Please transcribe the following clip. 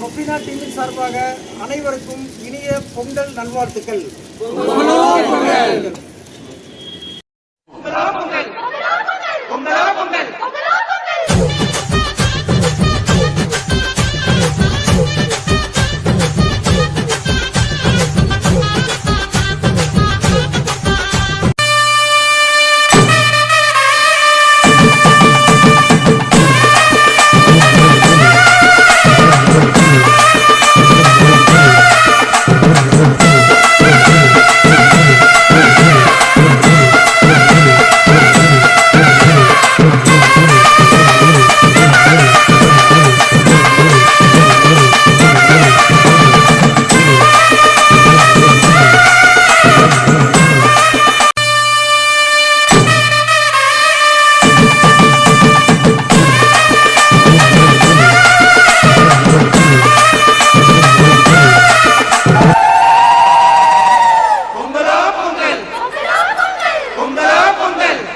கொப்பினா டீமின் சார்பாக அனைவருக்கும் இனிய பொங்கல் நல்வாழ்த்துக்கள். Campbell.